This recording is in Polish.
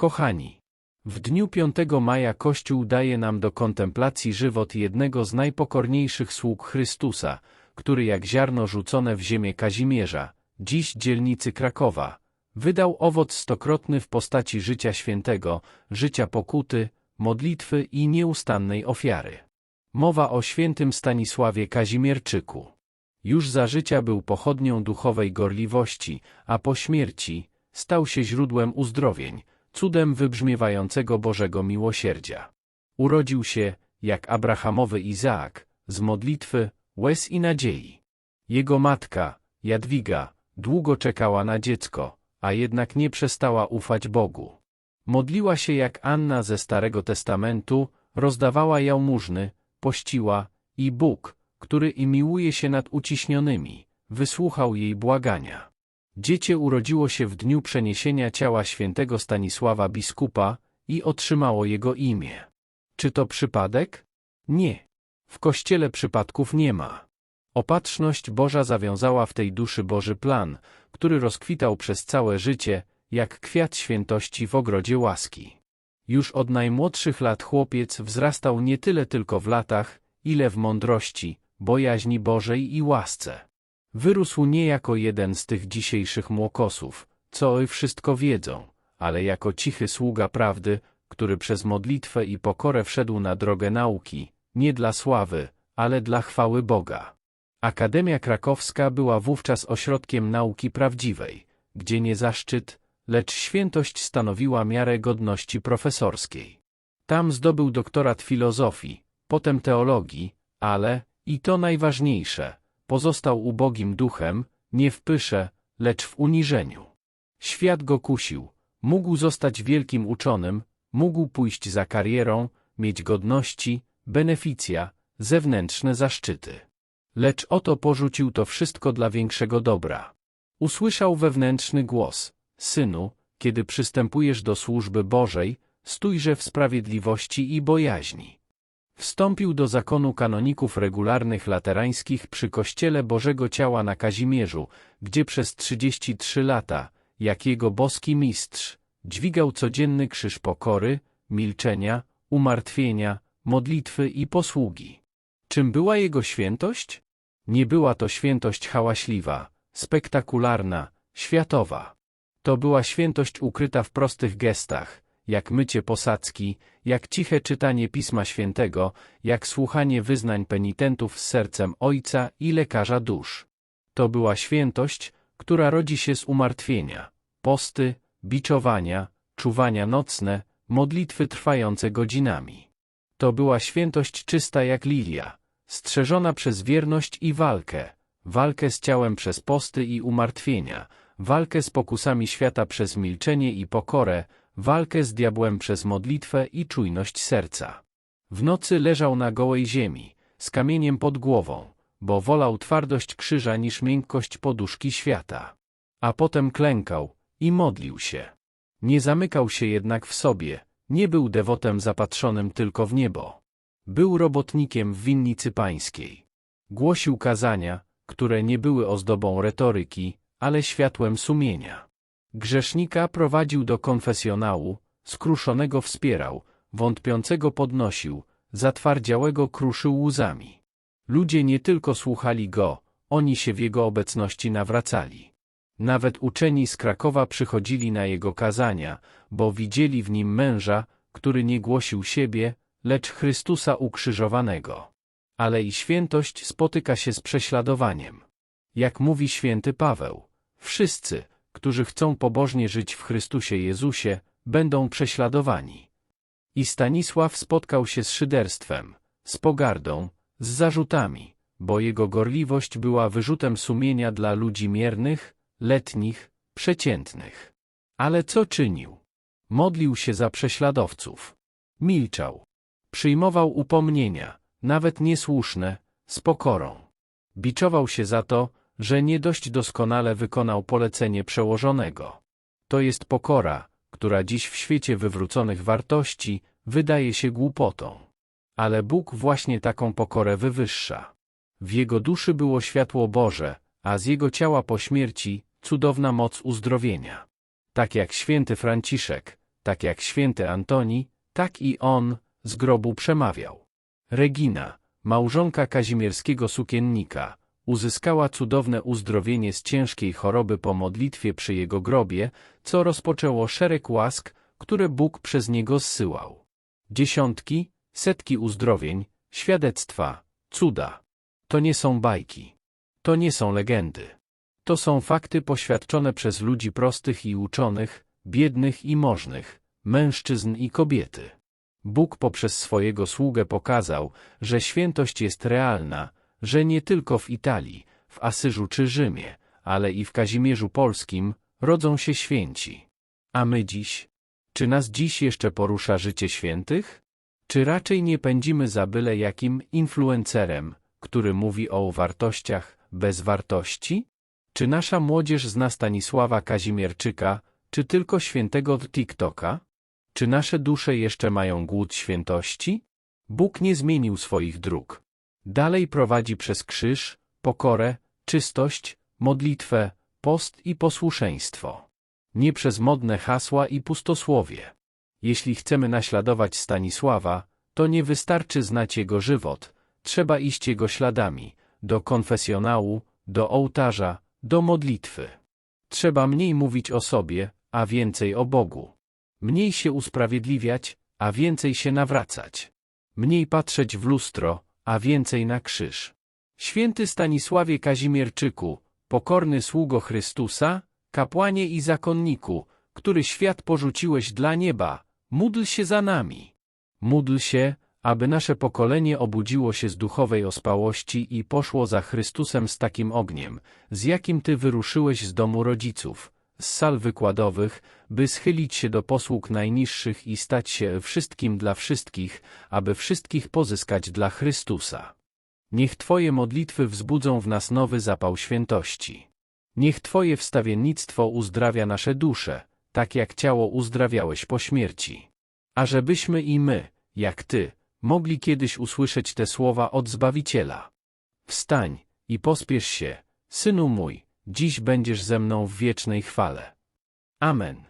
Kochani, w dniu 5 maja Kościół daje nam do kontemplacji żywot jednego z najpokorniejszych sług Chrystusa, który jak ziarno rzucone w ziemię Kazimierza, dziś dzielnicy Krakowa, wydał owoc stokrotny w postaci życia świętego, życia pokuty, modlitwy i nieustannej ofiary. Mowa o świętym Stanisławie Kazimierczyku. Już za życia był pochodnią duchowej gorliwości, a po śmierci stał się źródłem uzdrowień, cudem wybrzmiewającego Bożego miłosierdzia. Urodził się, jak Abrahamowy Izaak, z modlitwy, łez i nadziei. Jego matka, Jadwiga, długo czekała na dziecko, a jednak nie przestała ufać Bogu. Modliła się jak Anna ze Starego Testamentu, rozdawała jałmużny, pościła i Bóg, który i miłuje się nad uciśnionymi, wysłuchał jej błagania. Dziecię urodziło się w dniu przeniesienia ciała świętego Stanisława biskupa i otrzymało jego imię. Czy to przypadek? Nie. W Kościele przypadków nie ma. Opatrzność Boża zawiązała w tej duszy Boży plan, który rozkwitał przez całe życie, jak kwiat świętości w ogrodzie łaski. Już od najmłodszych lat chłopiec wzrastał nie tyle tylko w latach, ile w mądrości, bojaźni Bożej i łasce. Wyrósł nie jako jeden z tych dzisiejszych młokosów, co i wszystko wiedzą, ale jako cichy sługa prawdy, który przez modlitwę i pokorę wszedł na drogę nauki, nie dla sławy, ale dla chwały Boga. Akademia Krakowska była wówczas ośrodkiem nauki prawdziwej, gdzie nie zaszczyt, lecz świętość stanowiła miarę godności profesorskiej. Tam zdobył doktorat filozofii, potem teologii, ale, i to najważniejsze, pozostał ubogim duchem, nie w pysze, lecz w uniżeniu. Świat go kusił, mógł zostać wielkim uczonym, mógł pójść za karierą, mieć godności, beneficja, zewnętrzne zaszczyty. Lecz oto porzucił to wszystko dla większego dobra. Usłyszał wewnętrzny głos, synu, kiedy przystępujesz do służby Bożej, stójże w sprawiedliwości i bojaźni. Wstąpił do zakonu kanoników regularnych laterańskich przy Kościele Bożego Ciała na Kazimierzu, gdzie przez 33 lata, jak jego boski mistrz, dźwigał codzienny krzyż pokory, milczenia, umartwienia, modlitwy i posługi. Czym była jego świętość? Nie była to świętość hałaśliwa, spektakularna, światowa. To była świętość ukryta w prostych gestach, jak mycie posadzki, jak ciche czytanie Pisma Świętego, jak słuchanie wyznań penitentów z sercem Ojca i lekarza dusz. To była świętość, która rodzi się z umartwienia, posty, biczowania, czuwania nocne, modlitwy trwające godzinami. To była świętość czysta jak lilia, strzeżona przez wierność i walkę, walkę z ciałem przez posty i umartwienia, walkę z pokusami świata przez milczenie i pokorę, walkę z diabłem przez modlitwę i czujność serca. W nocy leżał na gołej ziemi, z kamieniem pod głową, bo wolał twardość krzyża niż miękkość poduszki świata. A potem klękał i modlił się. Nie zamykał się jednak w sobie, nie był dewotem zapatrzonym tylko w niebo. Był robotnikiem w winnicy pańskiej. Głosił kazania, które nie były ozdobą retoryki, ale światłem sumienia. Grzesznika prowadził do konfesjonału, skruszonego wspierał, wątpiącego podnosił, zatwardziałego kruszył łzami. Ludzie nie tylko słuchali go, oni się w jego obecności nawracali. Nawet uczeni z Krakowa przychodzili na jego kazania, bo widzieli w nim męża, który nie głosił siebie, lecz Chrystusa ukrzyżowanego. Ale i świętość spotyka się z prześladowaniem. Jak mówi święty Paweł, wszyscy, którzy chcą pobożnie żyć w Chrystusie Jezusie, będą prześladowani. I Stanisław spotkał się z szyderstwem, z pogardą, z zarzutami, bo jego gorliwość była wyrzutem sumienia dla ludzi miernych, letnich, przeciętnych. Ale co czynił? Modlił się za prześladowców. Milczał. Przyjmował upomnienia, nawet niesłuszne, z pokorą. Biczował się za to, że nie dość doskonale wykonał polecenie przełożonego. To jest pokora, która dziś w świecie wywróconych wartości wydaje się głupotą. Ale Bóg właśnie taką pokorę wywyższa. W jego duszy było światło Boże, a z jego ciała po śmierci cudowna moc uzdrowienia. Tak jak święty Franciszek, tak jak święty Antoni, tak i on z grobu przemawiał. Regina, małżonka kazimierskiego sukiennika, uzyskała cudowne uzdrowienie z ciężkiej choroby po modlitwie przy jego grobie, co rozpoczęło szereg łask, które Bóg przez niego zsyłał. Dziesiątki, setki uzdrowień, świadectwa, cuda. To nie są bajki. To nie są legendy. To są fakty poświadczone przez ludzi prostych i uczonych, biednych i możnych, mężczyzn i kobiety. Bóg poprzez swojego sługę pokazał, że świętość jest realna, że nie tylko w Italii, w Asyżu czy Rzymie, ale i w Kazimierzu Polskim rodzą się święci. A my dziś? Czy nas dziś jeszcze porusza życie świętych? Czy raczej nie pędzimy za byle jakim influencerem, który mówi o wartościach bez wartości? Czy nasza młodzież zna Stanisława Kazimierczyka, czy tylko świętego od TikToka? Czy nasze dusze jeszcze mają głód świętości? Bóg nie zmienił swoich dróg. Dalej prowadzi przez krzyż, pokorę, czystość, modlitwę, post i posłuszeństwo. Nie przez modne hasła i pustosłowie. Jeśli chcemy naśladować Stanisława, to nie wystarczy znać jego żywot, trzeba iść jego śladami, do konfesjonału, do ołtarza, do modlitwy. Trzeba mniej mówić o sobie, a więcej o Bogu. Mniej się usprawiedliwiać, a więcej się nawracać. Mniej patrzeć w lustro, a więcej na krzyż. Święty Stanisławie Kazimierczyku, pokorny sługo Chrystusa, kapłanie i zakonniku, który świat porzuciłeś dla nieba, módl się za nami. Módl się, aby nasze pokolenie obudziło się z duchowej ospałości i poszło za Chrystusem z takim ogniem, z jakim Ty wyruszyłeś z domu rodziców, z sal wykładowych, by schylić się do posług najniższych i stać się wszystkim dla wszystkich, aby wszystkich pozyskać dla Chrystusa. Niech Twoje modlitwy wzbudzą w nas nowy zapał świętości. Niech Twoje wstawiennictwo uzdrawia nasze dusze, tak jak ciało uzdrawiałeś po śmierci. A żebyśmy i my, jak Ty, mogli kiedyś usłyszeć te słowa od Zbawiciela. Wstań i pospiesz się, synu mój, dziś będziesz ze mną w wiecznej chwale. Amen.